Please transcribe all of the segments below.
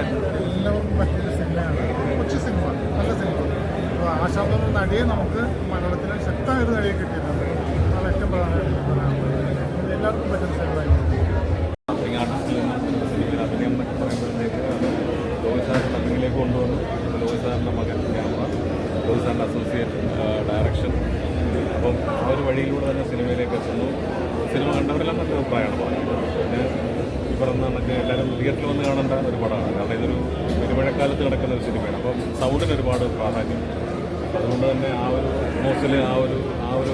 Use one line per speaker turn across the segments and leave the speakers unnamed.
എല്ലാവർക്കും പറ്റിയൊരു സിനിമയാണ് കൊച്ചു സിനിമ നല്ല സിനിമ അപ്പോൾ നടിയെ നമുക്ക് മലയാളത്തിൽ ശക്തമായ ഒരു നടിയെ കിട്ടിയിട്ടുണ്ട് അതാണ് ഏറ്റവും പ്രധാനമായിട്ട് എല്ലാവർക്കും പറ്റുന്ന സിനിമയായിരുന്നു
അത് ഡബിങ്ങിലേക്ക് കൊണ്ടുവന്നു ലോഹി സാറിന്റെ മകൻ ക്യാമറ ലോഹി സാറിന്റെ അസോസിയേറ്റ് ഡയറക്ഷൻ അപ്പം ആ ഒരു വഴിയിലൂടെ തന്നെ സിനിമയിലേക്ക് എത്തുന്നു. സിനിമ കണ്ടവരെല്ലാം നല്ല അഭിപ്രായമാണ്. പറയുന്നത് പിന്നെ പറഞ്ഞ മറ്റേ എല്ലാവരും തിയേറ്ററിൽ വന്ന് കാണേണ്ട ഒരു പടമാണ് കാരണം ഇതൊരു പെരുമഴക്കാലത്ത് നടക്കുന്ന ഒരു സിനിമയാണ്. അപ്പം സൗണ്ടിന് ഒരുപാട് പ്രാധാന്യം. അതുകൊണ്ട് തന്നെ ആ ഒരു മോസിൽ ആ ഒരു ആ ഒരു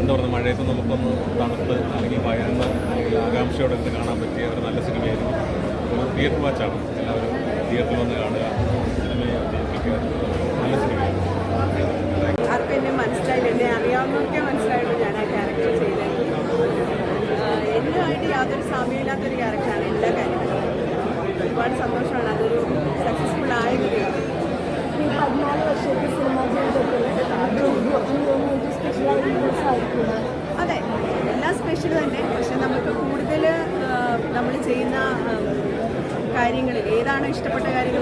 എന്താ പറയുക മഴയത്ത് നമുക്കൊന്ന് തണുത്ത് അല്ലെങ്കിൽ വയറുന്ന അല്ലെങ്കിൽ ആകാംക്ഷയോടെ ഇരുന്ന് കാണാൻ പറ്റിയ ഒരു നല്ല സിനിമയായിരുന്നു ഒരു തിയേറ്റർ വാച്ചാണ് എല്ലാവരും തിയേറ്ററിൽ വന്ന് കാണുക സിനിമയെ നല്ല സിനിമയായിരുന്നു
ആർക്കും എന്നെ സാമ്യമില്ലാത്തൊരു ക്യാരക്ടറാണ് എല്ലാ കാര്യങ്ങളും. ഒരുപാട് സന്തോഷമാണ്. അതൊരു സക്സസ്ഫുൾ ആയത് ഒരു
ഈ പതിനാല് വർഷത്തെ സിനിമാ ജീവിതത്തിൽ സ്പെഷ്യലായിട്ടുള്ള സാധിക്കുന്നത്
അതെ എല്ലാം സ്പെഷ്യൽ തന്നെ. പക്ഷെ നമുക്ക് കൂടുതൽ നമ്മൾ ചെയ്യുന്ന കാര്യങ്ങളിൽ ഏതാണോ ഇഷ്ടപ്പെട്ട കാര്യങ്ങൾ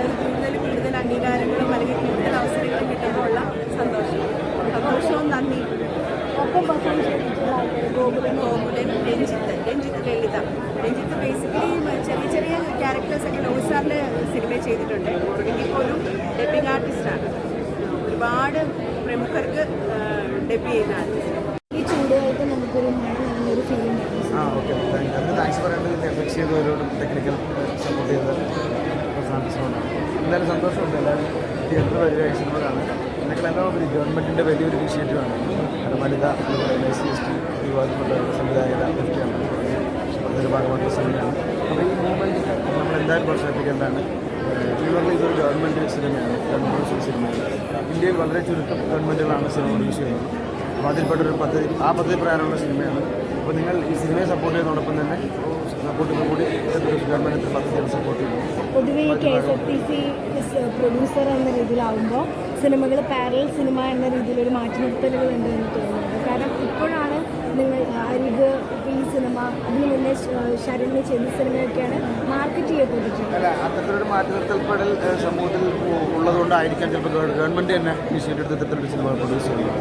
ചെയ്തിട്ടുണ്ട്. ഇപ്പോൾ ഒരു ഡബിങ് ആർട്ടിസ്റ്റാണ് ഒരുപാട് പ്രമുഖർക്ക് ഡബ് ചെയ്യുന്ന ആർട്ടിസ്റ്റ്
ഈ ചൂടുകാലത്ത് നമുക്കൊരു മഴ നനഞ്ഞൊരു ഫീലിംഗ്
ആ ഓക്കെ താങ്ക് അതിന് താങ്ക്സ് പറയേണ്ടത് എഫക്ട് ചെയ്തവരോടും ടെക്നിക്കൽ സപ്പോർട്ട് ചെയ്ത സാധനത്തിനോടാണ് എന്തായാലും സന്തോഷമുണ്ട്. എല്ലാവരും തിയേറ്റർ വലിയ സിനിമ കാണുക ഇതിനൊക്കെ ഉപരി ഗവൺമെന്റിന്റെ വലിയൊരു ഇനിഷ്യേറ്റീവാണ് വനിത അതുപോലെ എസ് സി എസ് ടി വിഭാഗത്തിലുള്ള സംവിധായകര ലിഫ്റ്റാണ് അതൊരു ഭാഗമായിട്ടുള്ള സിനിമയാണ് അപ്പോൾ ഈ മൂവ്മെന്റ് നമ്മൾ എന്തായാലും പ്രോത്സാഹിപ്പിക്കേണ്ടതാണ്. പ്യൂർലി ഇതൊരു ഗവൺമെന്റ് സിനിമയാണ് ഗവൺമെന്റ് സിനിമയാണ്. ഇന്ത്യയിൽ വളരെ ചുരുക്കം ഗവൺമെന്റുകളാണ് സിനിമ പ്രൊഡ്യൂസ് ചെയ്യുന്നത്. അപ്പോൾ അതിൽപ്പെട്ടൊരു പദ്ധതി ആ പദ്ധതി പ്രകാരമുള്ള സിനിമയാണ്. അപ്പോൾ നിങ്ങൾ ഈ സിനിമയെ സപ്പോർട്ട് ചെയ്യുന്നതോടൊപ്പം തന്നെ സപ്പോർട്ട് ചെയ്യുന്ന കൂടി ഗവൺമെന്റ് പദ്ധതികൾ സപ്പോർട്ട് ചെയ്യുന്നു
പൊതുവേ ഈ K S F T C producer എന്ന രീതിയിലാവുമ്പോൾ സിനിമകൾ പാരൽ സിനിമ എന്ന രീതിയിലൊരു മാറ്റി നിർത്തലുകൾ ഉണ്ട് എന്ന് തോന്നുന്നത് കാരണം ഇപ്പോഴാണ് നിങ്ങൾ അരിക് ഈ സിനിമ അതിന് മുന്നേ ശരണ്യ ചെയ്ത സിനിമയൊക്കെയാണ്
അല്ല അത്തരത്തിലൊരു മാറ്റി നിർത്തൽപ്പെടൽ സമൂഹത്തിൽ ഉള്ളതുകൊണ്ടായിരിക്കാം ചിലപ്പോൾ ഗവൺമെന്റ് തന്നെ ഇനിഷ്യേറ്റീവ് എടുത്ത് ഇത്തരത്തിലൊരു സിനിമ പ്രൊഡ്യൂസ് ചെയ്യുന്നത്.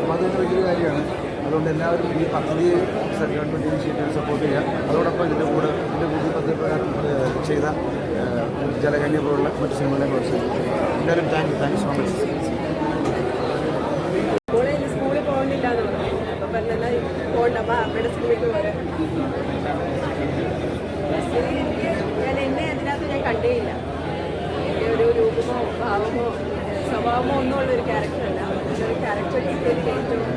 അപ്പോൾ അതൊരു വലിയൊരു കാര്യമാണ്. അതുകൊണ്ട് എല്ലാവരും ഈ പദ്ധതി ഗവൺമെന്റ് ഇനിഷ്യേറ്റീവ് സപ്പോർട്ട് ചെയ്യുക. അതോടൊപ്പം ഇതിന്റെ കൂടെ ഇതിന്റെ പുതിയ പദ്ധതി പ്രകാരം ചെയ്ത ജലകന്യ പോലുള്ള മറ്റ് സിനിമകളെ പ്രോത്സാഹിപ്പിക്കുക. എല്ലാവരും thank you thank you so much
സ്കൂളിൽ പോകുന്നില്ല അപ്പോൾ പറഞ്ഞാൽ പോകണ്ട അപ്പോൾ അമ്മയുടെ സ്കൂളിൽ പോരാ എനിക്ക് ഞാൻ എന്നെ കണ്ടേയില്ല എന്റെ ഒരു രൂപമോ ഭാവമോ സ്വഭാവമോ ഒന്നും ഉള്ളൊരു ക്യാരക്ടറല്ല ഒരു ക്യാരക്ടർ കിട്ടിയതിൽ ഏറ്റവും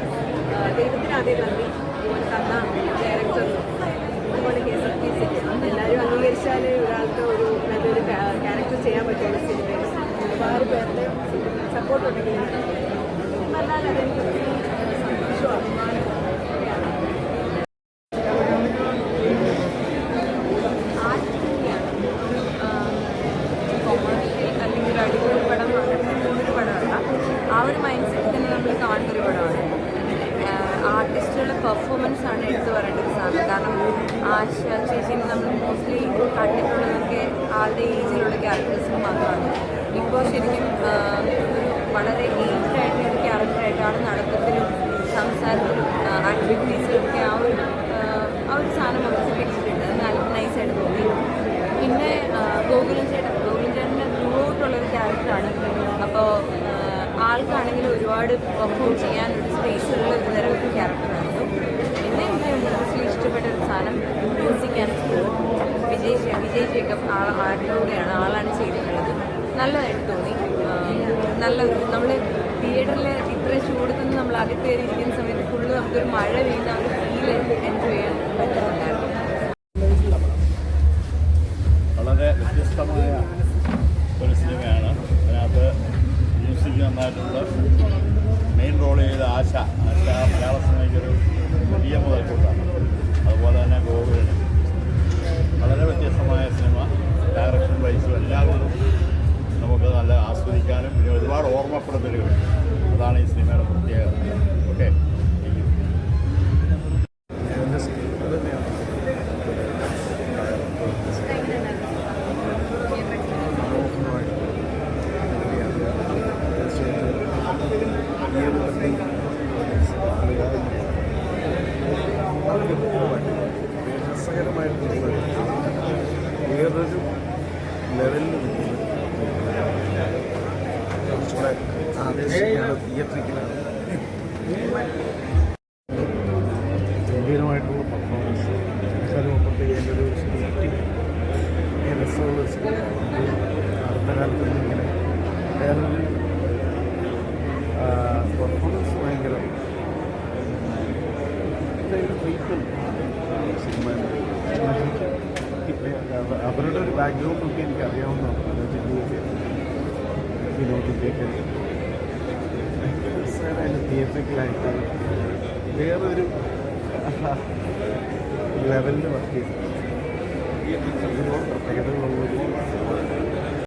ദൈവത്തിന് ആദ്യം നന്ദി. അതുപോലെ തന്ന ഡയറക്ടറിനും അതുപോലെ K S F T C. എല്ലാവരും അംഗീകരിച്ചാൽ ഒരാൾക്ക് ഒരു നല്ലൊരു ക്യാരക്ടർ ചെയ്യാൻ പറ്റുന്ന സിനിമയിൽ. ഒരുപാട് പേരുടെ സപ്പോർട്ട് ഉണ്ടെങ്കിൽ നല്ലാൽ അതെനിക്ക് ഒത്തിരി ആണ് എടുത്തു പറയേണ്ട ഒരു സാധനം. കാരണം ആശ ചേച്ചിനെ നമ്മൾ മോസ്റ്റ്ലി കണ്ടിട്ടുള്ളതൊക്കെ ആളുടെ ഏജിലുള്ള ക്യാരക്ടേഴ്സിന് മാത്രമാണ്. ഇപ്പോൾ ശരിക്കും വളരെ ഏജ്ഡ് ആയിട്ടുള്ള ഒരു ക്യാരക്ടറായിട്ട് ആൾ നടത്തത്തിലും സംസാരത്തിലും ആക്ടിവിറ്റീസിലും ഒക്കെ ആ ഒരു ആ, ഒരു സാധനം നമുക്ക് കിട്ടിയിട്ടുണ്ട് അത് നല്ല നൈസായിട്ട് തോന്നി. പിന്നെ ഗോകുലം ചേട്ടൻ ഗോകുലൻ ചേട്ടന്റെ ത്രൂഔട്ടുള്ളൊരു ക്യാരക്ടറാണ് അപ്പോൾ ആൾക്കാണെങ്കിൽ ഒരുപാട് പെർഫോം ചെയ്യാൻ ഒരു സ്പേസുള്ള ഒരു തരം ഒരു ക്യാരക്ടറായിരുന്നു എനിക്ക് മോസ്റ്റ്ലി ഇഷ്ടപ്പെട്ട ഒരു സാധനം music and school Vijay Vijay Jacob ആൾ ആർട്ടിലൂടെയാണ് ആളാണ് ചെയ്തിട്ടുള്ളത് നല്ലതായിട്ട് തോന്നി നല്ല നമ്മൾ തിയേറ്ററിൽ ഇത്ര ചൂടത്തുനിന്ന് നമ്മൾ അകത്ത് ഇരിക്കുന്ന സമയത്ത് ഫുള്ള് നമുക്കൊരു മഴ ആ ഒരു ഫീൽ എൻജോയ് ചെയ്യാൻ പറ്റുന്നുണ്ടായിരുന്നു
രസകരമായിട്ടുള്ള വേറൊരു ലെവലിൽ കുറച്ചുകൂടെ
ആകർഷിക്കേണ്ട
തിയേറ്ററിക്കലാണ് ഗംഭീരമായിട്ടുള്ള പെർഫോമൻസ് മുപ്പത്തേഴ് എന്റെ ഒരു സ്കൂട്ടി രസമുള്ള അടുത്ത കാലത്ത് ഇങ്ങനെ വേറൊരു പെർഫോമൻസ് ഭയങ്കര. അവരുടെ ഒരു ബാക്ക്ഗ്രൗണ്ട് ഒക്കെ എനിക്ക് മനോജിന്റെയൊക്കെ വിനോദിന്റെയൊക്കെ തിയേറ്ററിക്കലായിട്ട് വേറൊരു ലെവലിൽ വർക്ക് ചെയ്തു ഇതിനോട് പ്രത്യേകതകളുള്ളൊരു